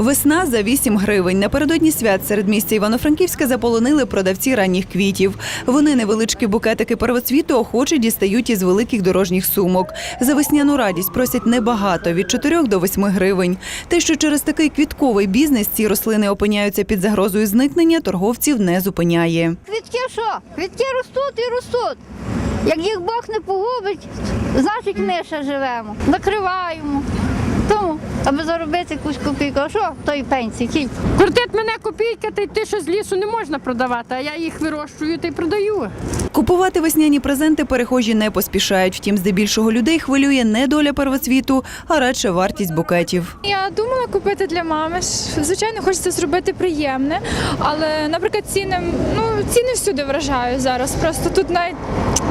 Весна за 8 гривень. Напередодні свят серед місця Івано-Франківська заполонили продавці ранніх квітів. Вони невеличкі букетики первоцвіту охоче дістають із великих дорожніх сумок. За весняну радість просять небагато від 4 до 8 гривень. Те, що через такий квітковий бізнес ці рослини опиняються під загрозою зникнення, торговців не зупиняє. Квітки що? Квітки ростуть і ростуть. Як їх Бог не погубить, значить ми ще живемо. Накриваємо. Аби заробити якусь копійку, а що тої пенсії, кілька. Кортить мене копійка, та й ти що з лісу не можна продавати, а я їх вирощую та й продаю. Купувати весняні презенти перехожі не поспішають. Втім, здебільшого людей хвилює не доля первоцвіту, а радше вартість букетів. Я думала купити для мами. Звичайно, хочеться зробити приємне, але, наприклад, ціни, ну ціни всюди вражають зараз. Просто тут навіть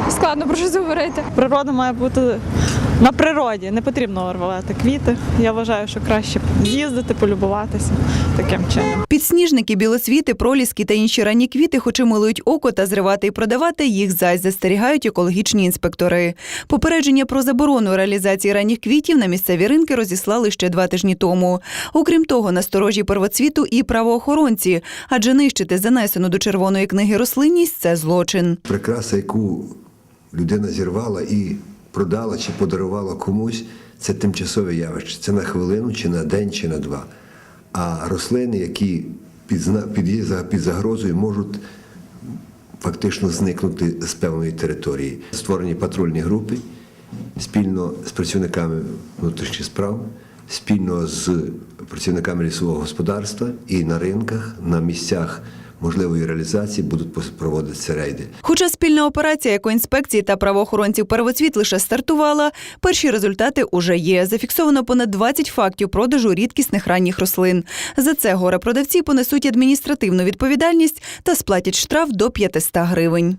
складно про щось говорити. Природа має бути на природі, не потрібно рвати квіти. Я вважаю, що краще їздити, полюбуватися таким чином. Підсніжники, білоцвіти, проліски та інші ранні квіти, хоч і милують око та зривати і продавати, їх зась застерігають екологічні інспектори. Попередження про заборону реалізації ранніх квітів на місцеві ринки розіслали ще два тижні тому. Окрім того, насторожі первоцвіту і правоохоронці, адже нищити занесену до червоної книги рослинність це злочин. прикраса, яку людина зірвала і продала чи подарувала комусь, це тимчасове явище. Це на хвилину, чи на день, чи на два. А рослини, які під, загрозою, можуть фактично зникнути з певної території. Створені патрульні групи спільно з працівниками внутрішніх справ, спільно з працівниками лісового господарства і на ринках, на місцях можливої реалізації будуть проводитися рейди. Хоча спільна операція екоінспекції та правоохоронців первоцвіт лише стартувала, перші результати уже є. Зафіксовано понад 20 фактів продажу рідкісних ранніх рослин. За це горе продавці понесуть адміністративну відповідальність та сплатять штраф до 500 гривень.